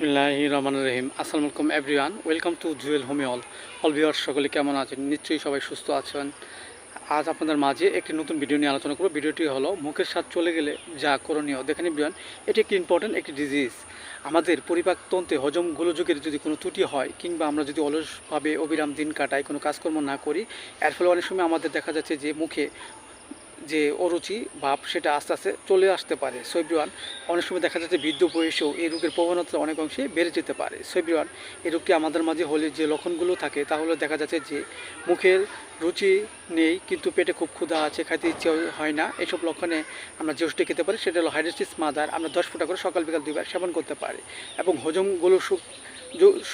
বিসমিল্লাহি রহমান রহিম। আসসালামু আলাইকুম everyone welcome to Jewel homie all all viewers সকলে কেমন আছেন? নিশ্চয়ই সবাই সুস্থ আছেন। আজ আপনাদের মাঝে একটি নতুন ভিডিও নিয়ে আলোচনা করব। ভিডিওটি হলো, মুখের স্বাদ চলে গেলে যা করণীয়। দেখেন বিয়ান এটি একটি ইম্পর্ট্যান্ট একটি ডিজিজ আমাদের পরিপাকতন্ত্রে হজম গোলযোগের যদি কোনো ত্রুটি হয়, কিংবা আমরা যদি অলসভাবে অবিরাম দিন কাটাই, কোনো কাজকর্ম না করি, এর ফলে অনেক সময় আমাদের দেখা যাচ্ছে যে মুখে যে অরুচি, ভাব সেটা আস্তে আস্তে চলে আসতে পারে। সৈব্রিওয়ান অনেক সময় দেখা যাচ্ছে বৃদ্ধ বয়সেও এই রোগের প্রবণতা অনেক অংশে বেড়ে যেতে পারে। সৈব্রিওয়ান এই রোগটি আমাদের মাঝে হলে যে লক্ষণগুলো থাকে তাহলে দেখা যাচ্ছে যে মুখের রুচি নেই, কিন্তু পেটে খুব ক্ষুধা আছে, খাইতে ইচ্ছে হয় না। এসব লক্ষণে আমরা ওষুধটি খেতে পারি সেটা হলো হাইড্রেস্টিস মাদার, আমরা দশ ফুটা করে সকাল বিকাল দুইবার সেবন করতে পারি। এবং হজমগুলো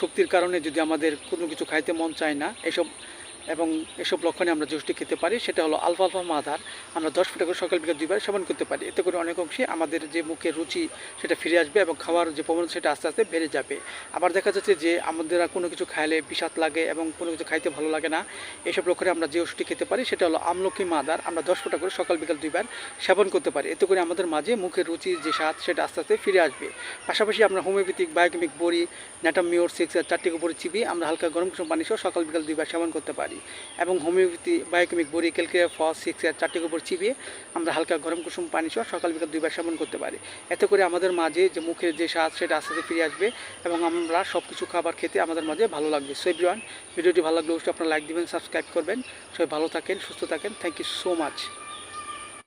শক্তির কারণে যদি আমাদের কোনো কিছু খাইতে মন চায় না, এসব এবং এসব লক্ষণে আমরা জুসটি খেতে পারি। সেটা হলো আলফা আলফা মাদার। আমরা দশ ফুটা করে সকাল বিকাল দুইবার সেবন করতে পারি। এতে করে অনেক অংশে আমাদের যে মুখের রুচি সেটা ফিরে আসবে এবং খাওয়ার যে প্রবণতা সেটা আস্তে আস্তে বেড়ে যাবে। আবার দেখা যাচ্ছে যে আমাদের কোনো কিছু খাইলে বিষাদ লাগে এবং কোনো কিছু খাইতে ভালো লাগে না। এসব লক্ষণে আমরা যে ওষুধটি খেতে পারি সেটা হলো আমলকি মাদার। আমরা দশ ফুটা করে সকাল বিকাল দুইবার সেবন করতে পারি। এতে করে আমাদের মাঝে মুখের রুচি যে স্বাদ সেটা আস্তে আস্তে ফিরে আসবে। পাশাপাশি আমরা হোমিওপ্যাথিক, বায়োকেমিক, বড়ি ন্যাটামিওর সিক্স চারটিকে বড়ি চিবি আমরা হালকা গরম কুসুম পানি সহ সকাল বিকাল দুইবার সেবন করতে পারি। এবং হোমিওপ্যাথি বায়োকেমিক বড়ি ক্যালকিয়া ফস সিক্স আর উপর চিবিয়ে আমরা হালকা গরম কুসুম পানি সহ সকাল বিকাল দুইবার সেবন করতে পারি। এতে করে আমাদের মাঝে যে মুখের যে স্বাদ সেটা আস্তে আস্তে ফিরে আসবে এবং আমরা সব কিছু খাবার খেতে আমাদের মাঝে ভালো লাগবে। সো এভরিওয়ান ভিডিওটি ভালো লাগলে অবশ্যই আপনারা লাইক দেবেন সাবস্ক্রাইব করবেন। সবাই ভালো থাকেন, সুস্থ থাকেন। Thank you so much